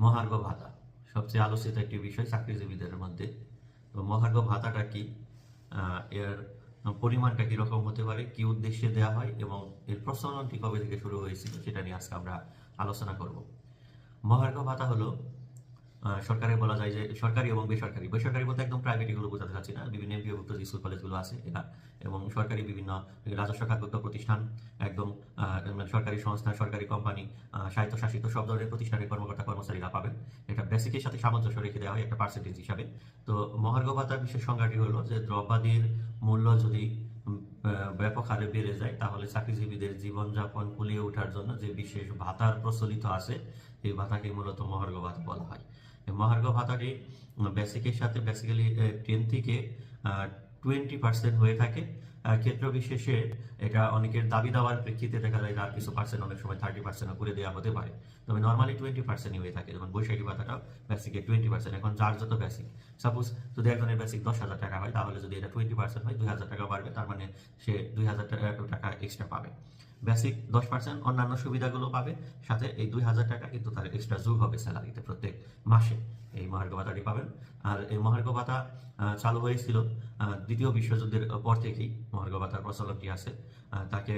মহার্ঘ ভাতা। সবচেয়ে আলোচিত একটি বিষয় চাকরিজীবীদের মধ্যে। তো মহার্ঘ ভাতাটা কি? এর পরিমাণটা কীরকম হতে পারে? কি উদ্দেশ্যে দেওয়া হয়? এবং এর প্রচলনটি কবে থেকে শুরু হয়েছিল? সেটা নিয়ে আজকে আমরা আলোচনা করব। মহার্ঘ ভাতা হলো সরকারে বলা যায় যে সরকারি এবং বেসরকারি। বেসরকারি বলতে একদম প্রাইভেট এগুলো বোঝাতে চাচ্ছি না। বিভিন্ন এমপিওভুক্ত যে স্কুল কলেজগুলো আছে এরা। এবং সরকারি বিভিন্ন রাজস্ব খাতভুক্ত প্রতিষ্ঠান, একদম মানে সরকারি সংস্থা, সরকারি কোম্পানি স্বায়ত্তশাসিত সব ধরনের প্রতিষ্ঠানের কর্মকর্তা, কর্মচারীরা পাবেন। এটা বেসিকের সাথে সামঞ্জস্য রেখে দেওয়া হয়, একটা পার্সেন্টেজ হিসাবে। তো মহার্ঘ ভাতার বিশেষ সংজ্ঞাটি হলো যে দ্রব্যাদির মূল্য যদি ব্যাপক হারে বেড়ে যায়, তাহলে চাকরিজীবীদের জীবনযাপন কুলিয়ে ওঠার জন্য যে বিশেষ ভাতার প্রচলিত আছে, এই ভাতাকে মূলত মহার্ঘ ভাতা বলা হয়। মহার্ঘ ভাতাটি বেসিকের সাথে বেসিক্যালি টেন থেকে টোয়েন্টি পার্সেন্ট হয়ে থাকে। ক্ষেত্র বিশেষে এটা অনেকের দাবি দেওয়ার প্রেক্ষিতে দেখা যায় আর কিছু পার্সেন্ট অনেক সময় থার্টি পার্সেন্ট করে দেওয়া হতে পারে। তবে নর্মালি টোয়েন্টি পার্সেন্টই হয়ে থাকে। যেমন বৈশাখী ভাতাটাও বেসিকে টোয়েন্টি পার্সেন্ট এখন যার যত বেসিক সাপোজ যদি একজনের বেসিক দশ হাজার টাকা হয়, তাহলে যদি এটা টোয়েন্টি পার্সেন্ট হয়, দুই হাজার টাকা বাড়বে, তার মানে সে দুই হাজার টাকা এক্সট্রা পাবে। বেসিক দশ পার্সেন্ট অন্যান্য সুবিধাগুলো পাবে, সাথে এই দুই হাজার টাকা কিন্তু তার এক্সট্রা যোগ হবে স্যালারিতে প্রত্যেক মাসে। এই মহার্ঘ ভাতাটি পাবেন। আর এই মহার্ঘ ভাতা চালু হয়েছিল দ্বিতীয় বিশ্বযুদ্ধের পর থেকেই মহার্ঘ ভাতার প্রচলনটি আছে। তাকে